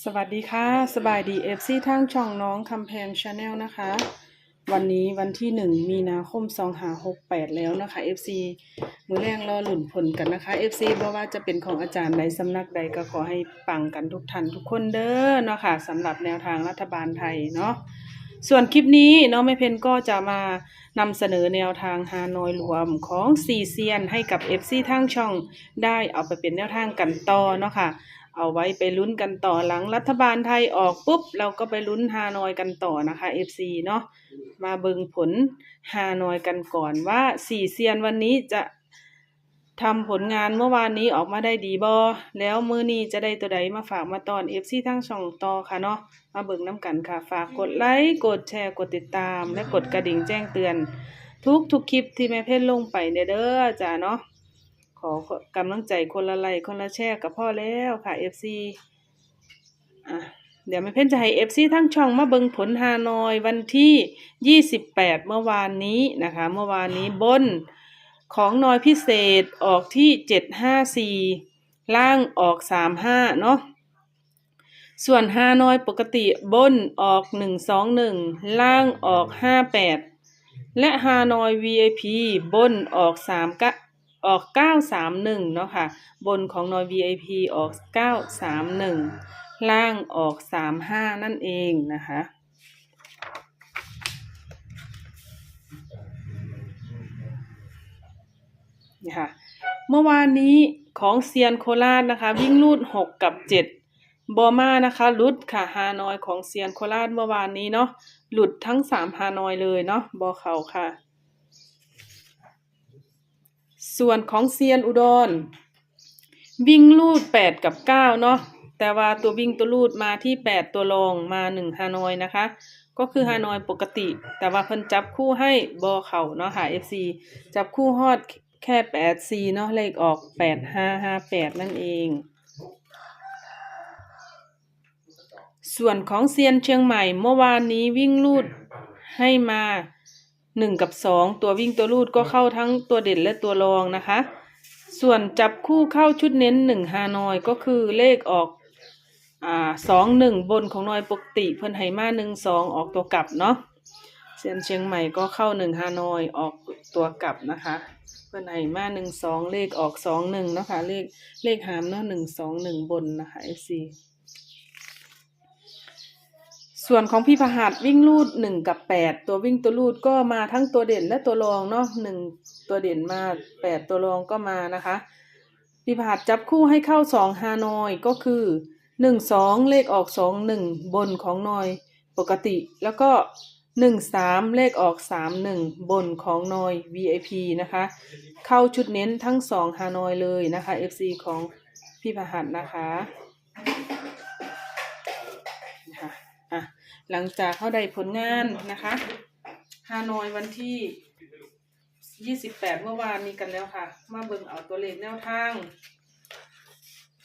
สวัสดีค่ะ สบายดีเอฟซีทางช่องน้องคำแพงชาแนลนะคะ วันนี้วันที่หนึ่งมีนาคมสองหาหกแปดแล้วนะคะเอฟซีมือแรงรอหลุ่นผลกันนะคะเอฟซีเพราะว่าจะเป็นของอาจารย์ใดสำนักใดก็ขอให้ปังกันทุกท่านทุกคนเด้อเนาะค่ะสำหรับแนวทางรัฐบาลไทยเนาะส่วนคลิปนี้เน้องไม่เพนก็จะมานำเสนอแนวทางฮานอยรวมของซีเซียนให้กับ FC ทางช่องได้เอาไปเป็นแนวทางกันต่อเนาะค่ะ เอาไว้ไปลุ้นกันต่อหลังรัฐบาลไทยออกปุ๊บ เราก็ไปลุ้นฮานอยกันต่อนะคะ FC เนาะมาเบิงผลฮานอยกันก่อนว่าสี่เซียนวันนี้จะทำผลงานเมื่อวานนี้ออกมาได้ดีบอแล้วมือนี้จะได้ตัวใดมาฝากมาตอน FC ทั้งช่องต่อค่ะเนาะมาเบิงน้ำกันค่ะ ฝากกดไลค์กดแชร์กดติดตาม และกดกระดิ่งแจ้งเตือน ทุกทุกคลิปที่แม่เพชรลงไปเด้อเด้อจ้าเนาะ ขอกำลังใจคนละไลค์คนละแชร์กับพ่อแล้วค่ะ FC อะเดี๋ยวแม่เพ่นจะให้ FC ทั้งช่องมาเบิงผลฮานอยวันที่28เมื่อวานนี้นะคะ เมื่อวานนี้บนของนอยพิเศษออกที่754ล่างออก35เนาะส่วนฮานอยปกติบนออก121ล่างออก58แปดและฮานอย VIP บนออก3กะ ออก 931 เนาะค่ะ บนของนอย VIP ออก 931 ล่างออก 35 นั่นเองนะคะ นี่ค่ะ เมื่อวานนี้ของเซียนโคราชนะคะ วิ่งลูด 6 กับ 7 บอมานะคะหลุดค่ะฮานอยของเซียนโคราชเมื่อวานนี้เนาะหลุดทั้ง 3 ฮานอยเลยเนาะบอเขาค่ะ ส่วนของเซียนอุดร วิ่งลูด8กับ9เนาะแต่ว่าตัววิ่งตัวลูดมาที่8ตัวรองมา1ฮานอยนะคะ ก็คือฮานอยปกติ แต่ว่าเพิ่นจับคู่ให้บอเข่าเนาะค่ะ FC จับคู่ฮอดแค่8 4เนาะเลขออก8 5 5 8นั่นเอง ส่วนของเซียนเชียงใหม่เมื่อวานนี้วิ่งลูดให้มา หนึ่งกับสองตัววิ่งตัวลูดก็เข้าทั้งตัวเด่นและตัวรองนะคะ ส่วนจับคู่เข้าชุดเน้นหนึ่งฮานอยก็คือเลขออกอ่าสองหนึ่งบนของนอยปกติเพิ่นให้มาหนึ่งสองออกตัวกลับเนาะเซียนเชียงใหม่ก็เข้าหนึ่งฮานอยออกตัวกลับนะคะ เพิ่นให้มาหนึ่งสองเลขออกสองหนึ่งนะคะเลขเลขหามเนาะหนึ่งสองหนึ่งบนนะคะ FC ส่วนของพี่พหัสวิ่งลูดหนึ่งกับแปดตัววิ่งตัวลูดก็มาทั้งตัวเด่นและตัวรองเนาะหนึ่งตัวเด่นมาแปดตัวรองก็มานะคะ พี่พหัสจับคู่ให้เข้าสองฮานอยก็คือหนึ่งสองเลขออกสองหนึ่งบนของนอยปกติแล้วก็หนึ่งสามเลขออกสามหนึ่งบนของนอย VIP นะคะ เข้าชุดเน้นทั้งสองฮานอยเลยนะคะ FC ของพี่พหัสนะคะนะคะ หลังจากเขาได้ผลงานนะคะฮานอยวันที่ 28 เมื่อวานนี้กันแล้วค่ะ มาเบิ่งเอาตัวเลขแนวทาง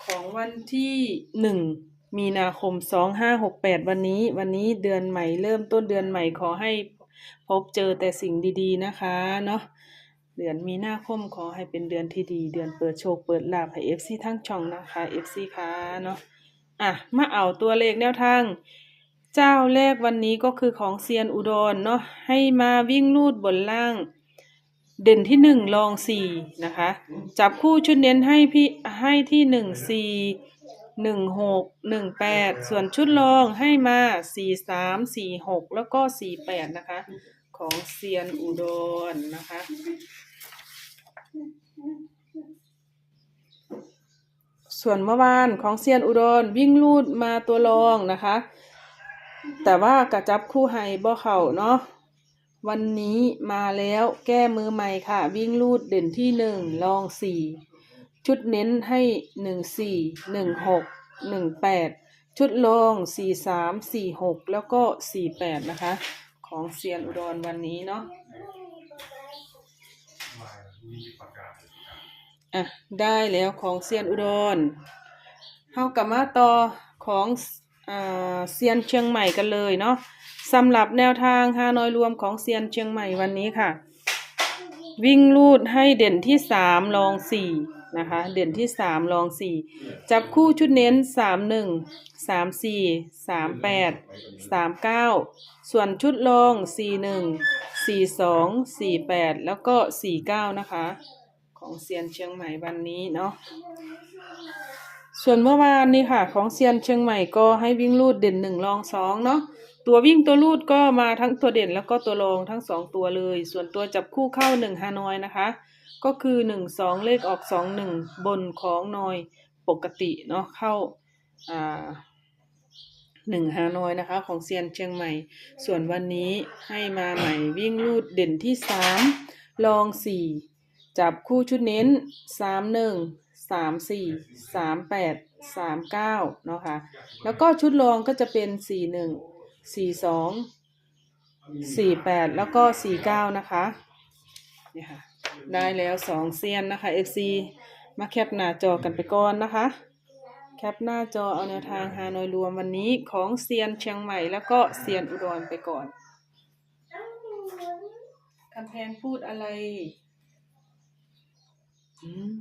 ของวันที่หนึ่งมีนาคมสองห้าหกแปดวันนี้ วันนี้เดือนใหม่เริ่มต้นเดือนใหม่ขอให้พบเจอแต่สิ่งดีๆนะคะเนาะเดือนมีนาคมขอให้เป็นเดือนที่ดี เดือนเปิดโชคเปิดลาภให้เอฟซีทั้งช่องนะคะ FC ค่ะเนาะอะมาเอาตัวเลขแนวทาง เจ้าแรกวันนี้ก็คือของเซียนอุดรเนาะให้มาวิ่งลูดบนล่าง เด่นที่หนึ่งรองสี่นะคะ จับคู่ชุดเน้นให้พี่ให้ที่หนึ่งสี่หนึ่งหกหนึ่งแปดส่วนชุดรองให้มาสี่สามสี่หกแล้วก็สี่แปดนะคะ ของเซียนอุดรนะคะ ส่วนเมื่อวานของเซียนอุดรวิ่งลูดมาตัวรองนะคะ แต่ว่ากระจับคู่ให้บ่เข่าเนาะวันนี้มาแล้วแก้มือใหม่ค่ะ วิ่งลูดเด่นที่หนึ่งลองสี่ชุดเน้นให้หนึ่งสี่หนึ่งหกหนึ่งแปดชุดลองสี่สามสี่หกแล้วก็สี่แปดนะคะ ของเซียนอุดรวันนี้เนาะอะได้แล้วของเซียนอุดรเฮากลับมาต่อของ เซียนเชียงใหม่กันเลยเนาะสำหรับแนวทางฮานอยรวมของเซียนเชียงใหม่วันนี้ค่ะ วิ่งลูดให้เด่นที่สามรองสี่นะคะ เด่นที่สามรองสี่จับคู่ชุดเน้นสามหนึ่งสามสี่สามแปดสามเก้าส่วนชุดรองสี่หนึ่งสี่สองสี่แปดแล้วก็สี่เก้านะคะ ของเซียนเชียงใหม่วันนี้เนาะ ส่วนเมื่อวานนี้ค่ะ ของเซียนเชียงใหม่ก็ให้วิ่งลูดเด่นหนึ่งรองสองเนาะตัววิ่งตัวลูดก็มาทั้งตัวเด่นแล้วก็ตัวรองทั้งสองตัวเลย ส่วนตัวจับคู่เข้าหนึ่งฮานอยนะคะ ก็คือหนึ่งสองเลขออกสองหนึ่งบนของนอยปกติเนาะเข้าอ่าหนึ่งฮานอยนะคะ ของเซียนเชียงใหม่ ส่วนวันนี้ให้มาใหม่วิ่งลูดเด่นที่สามรองสี่จับคู่ชุดเน้นสามหนึ่ง สามสี่สามแปดสามเก้าเนาะค่ะแล้วก็ชุดรองก็จะเป็นสี่หนึ่งสี่สองสี่แปดแล้วก็สี่เก้านะคะนี่ค่ะได้แล้วสองเซียนนะคะ FC มาแคปหน้าจอกันไปก่อนนะคะ แคปหน้าจอเอาแนวทางฮานอยรวมวันนี้ของเซียนเชียงใหม่แล้วก็เซียนอุดรไปก่อนคำแพงพูดอะไร อืม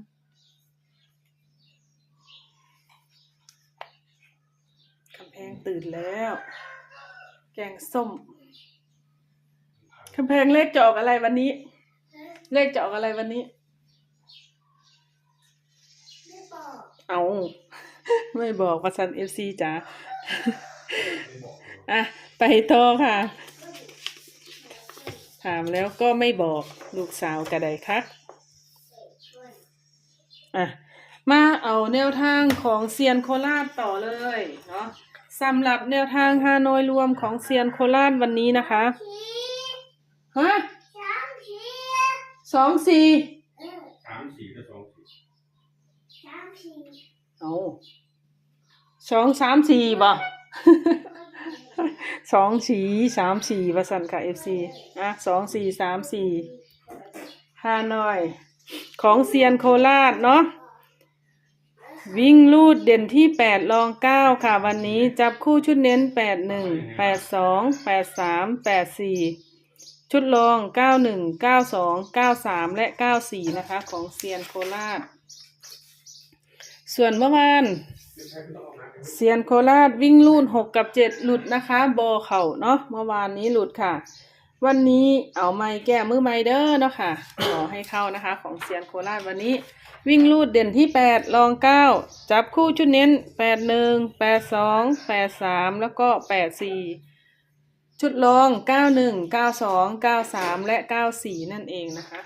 คำ แพงตื่นแล้ว แกงส้มคำแพงเลขจะออกอะไรวันนี้ เลขจะออกอะไรวันนี้ เอาไม่บอกประสันเอฟซีจ้าอะ ไปต่อค่ะ ถามแล้วก็ไม่บอกลูกสาวกระไดคะอะ มาเอาแนวทางของเซียนโคราชต่อเลยเนาะ สำหรับแนวทางฮานอยรวมของเซียนโคราชวันนี้นะคะฮะสองสี่สามสี่ก็สองสี่เอาสองสามสี่บ่สองสี่สามสี่ประสันค่ะเอฟซีอะสองสี่สามสี่ห้าน้อย ของเซียนโคราชเนาะ วิ่งลูดเด่นที่แปดรองเก้าค่ะ วันนี้จับคู่ชุดเน้นแปดหนึ่งแปดสองแปดสามแปดสี่ชุดรองเก้าหนึ่งเก้าสองเก้าสามและเก้าสี่นะคะ ของเซียนโคราช ส่วนเมื่อวานเซียนโคราชวิ่งลูดหกกับเจ็ดหลุดนะคะ บอเข่าเนาะเมื่อวานนี้หลุดค่ะ วันนี้เอาไม้แก้มือไม้เด้อเนาะค่ะขอให้เข้านะคะ ของเซียนโคราชวันนี้ วิ่งลูดเด่นที่แปดรองเก้าจับคู่ชุดเน้นแปดหนึ่งแปดสองแปดสามแล้วก็แปดสี่ชุดรองเก้าหนึ่งเก้าสองเก้าสามและเก้าสี่นั่นเองนะคะ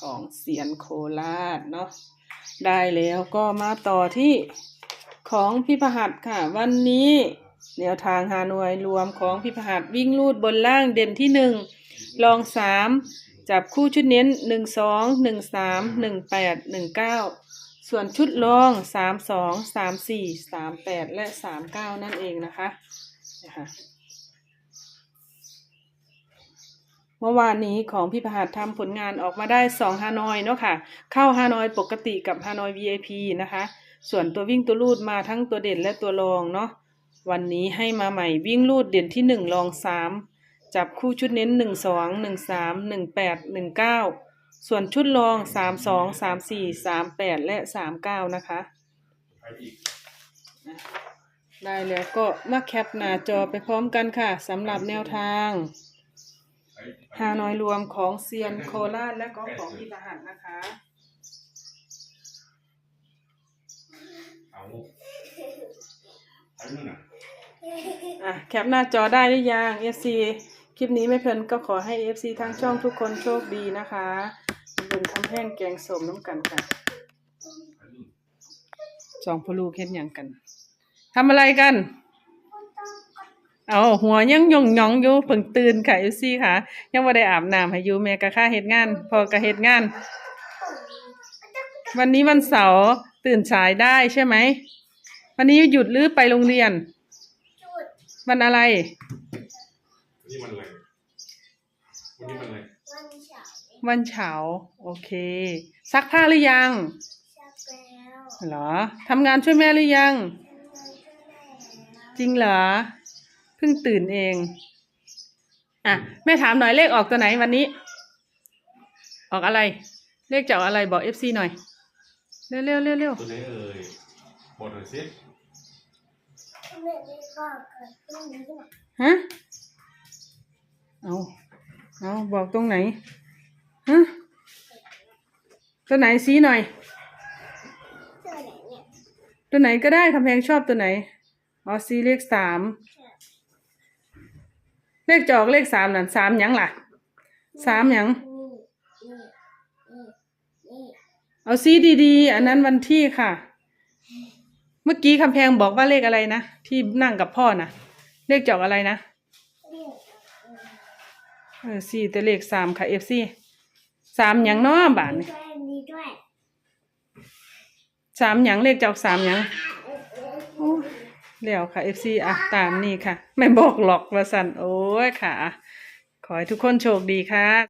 ของเสียนโคราชเนาะได้แล้วก็มาต่อที่ของพิพหัสค่ะ วันนี้ แนวทางฮานวยรวมของพิพหัสวิ่งลูดบนล่างเด่นที่หนึ่งรองสามจับคู่ชุดเน้นหนึ่งสองหนึ่งสามหนึ่งแปดหนึ่งเก้าส่วนชุดรองสามสองสามสี่สามแปดและสามเก้านั่นเองนะคะนะคะเมื่อวานนี้ของพี่ประหัสทำผลงานออกมาได้สองฮานอยเนาะค่ะ เข้าฮานอยปกติกับฮานอย VIP นะคะ ส่วนตัววิ่งตัวลูดมาทั้งตัวเด่นและตัวรองเนาะ วันนี้ให้มาใหม่วิ่งลูดเด่นที่หนึ่งรองสามจับคู่ชุดเน้นหนึ่งสองหนึ่งสามหนึ่งแปดหนึ่งเก้าส่วนชุดรองสามสองสามสี่สามแปดและสามเก้านะคะ ได้แล้วก็มาแคปหน้าจอไปพร้อมกันค่ะสำหรับแนวทางฮานอยรวมของเซียนโคราชและก็ของพี่ปรหัสนะคะเอาไปนู่นน่ะ อะแคปหน้าจอได้หรือยัง FC คลิปนี้ไม่เพลินก็ขอให้ FC ทางช่องทุกคนโชคดีนะคะเป็นคำแห้งแกงสมน้ำกันค่ะไปนู่นสองพลูเฮ็ดหยังกันทำอะไรกัน เอาหัวยังยองยองอยู่เพิ่งตื่นค่ะ FC ค่ะ ยังไม่ได้อาบน้ำให้ยูแม่กะค่าเฮ็ดงาน พอกะเฮ็ดงาน วันนี้วันเสาร์ตื่นสายได้ใช่ไหมวันนี้หยุดหรือไปโรงเรียน วันอะไรวันนี้มันอะไรวันนี้มันอะไรวันเสาร์โอเค ซักผ้าหรือยังเหรอทำงานช่วยแม่หรือยังจริงเหรอ เพิ่งตื่นเอง อะ แม่ถามหน่อยเลขออกตัวไหนวันนี้ ออกอะไร เลขจากอะไรบอกเอฟซีหน่อย เร็วเร็วเร็วเร็วตัวไหนเอ่ยบอกหน่อยสิ ฮะ เอาเอาบอกตรงไหน ฮะ ตัวไหนซีหน่อยเจอไหนเนี่ยตัวไหนก็ได้คำแพงชอบตัวไหน อ๋อซีเลขสาม เลขจอกเลขสามนั่นสามยังล่ะ สามยัง เอาซีดีๆ อันนั้นวันที่ค่ะ เมื่อกี้คำแพงบอกว่าเลขอะไรนะ ที่นั่งกับพ่อนะเลขจอกอะไรนะเรียกเออสี่แต่เลขสามค่ะเอฟซีสามหยังเน้อบาทมีนี่ด้วยมีด้วยสามหยังเลขจอกสามหยังโอ้ยแล้วค่ะเอฟซีอะตามนี่ค่ะ ไม่บอกหรอกละสันโอ้ยค่ะ ขอให้ทุกคนโชคดีค่ะ